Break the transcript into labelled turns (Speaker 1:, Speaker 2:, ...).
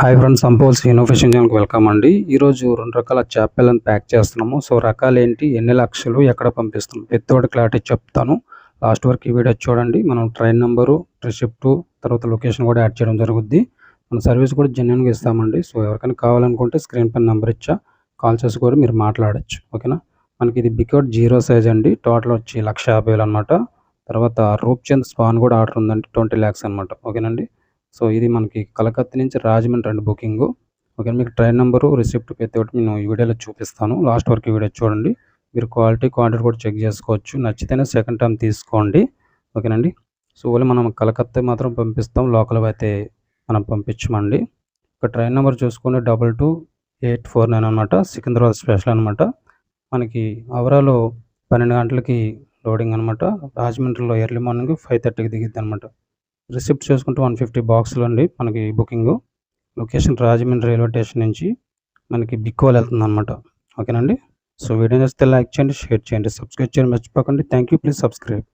Speaker 1: hi friends సంపోల్స్ innovation ఛానల్కి welcome అండి ఈరోజు రెండు రకాల చేపలను ప్యాక్ చేస్తున్నాము సో రకాలు ఏంటి ఎన్ని లక్షలు ఎక్కడ పంపిస్తున్నాం పెద్దోడి క్లారిటీ చెప్తాను లాస్ట్ వరకు ఈ వీడియో చూడండి మనం ట్రైన్ నెంబరు రిసిప్ట్ తర్వాత లొకేషన్ కూడా యాడ్ చేయడం జరుగుద్ది మన సర్వీస్ కూడా జెన్యున్గా ఇస్తామండి సో ఎవరికైనా కావాలనుకుంటే స్క్రీన్ పైన నెంబర్ ఇచ్చా కాల్ చేసి కూడా మీరు మాట్లాడచ్చు ఓకేనా మనకి ఇది బికౌట్ జీరో సైజ్ అండి టోటల్ వచ్చి లక్ష యాభై వేలు అనమాట తర్వాత రూప్చంద్ స్పాన్ కూడా ఆర్డర్ ఉందండి ట్వంటీ ల్యాక్స్ అనమాట ఓకేనండి సో ఇది మనకి కలకత్తా నుంచి రాజమండ్రి అండి బుకింగ్ ఓకే మీకు ట్రైన్ నెంబరు రిసిప్ట్ ప్రతి ఒక్కటి నేను ఈ వీడియోలో చూపిస్తాను లాస్ట్ వరకు వీడియో చూడండి మీరు క్వాలిటీ క్వాంటిటీ కూడా చెక్ చేసుకోవచ్చు నచ్చితేనే సెకండ్ టైం తీసుకోండి ఓకేనండి సో ఓన్లీ మనం కలకత్తా మాత్రం పంపిస్తాం లోకల్ అయితే మనం పంపించమండి ఇక ట్రైన్ నెంబర్ చూసుకొని double two eight four nine అనమాట సికింద్రాబాద్ స్పెషల్ అనమాట మనకి అవరాలో పన్నెండు గంటలకి లోడింగ్ అనమాట రాజమండ్రిలో ఎర్లీ మార్నింగ్ ఫైవ్ థర్టీకి దిగిద్ది అనమాట రిసిప్ట్ చూసుకుంటే వన్ ఫిఫ్టీ బాక్స్లో అండి మనకి booking location Rajahmundry railway station నుంచి మనకి బిక్కోలు వెళ్తుంది అనమాట ఓకేనండి సో వీడియో నచ్చితే లైక్ చేయండి షేర్ చేయండి సబ్స్క్రైబ్ చేయండి మర్చిపోకండి థ్యాంక్ యూ ప్లీజ్ సబ్స్క్రైబ్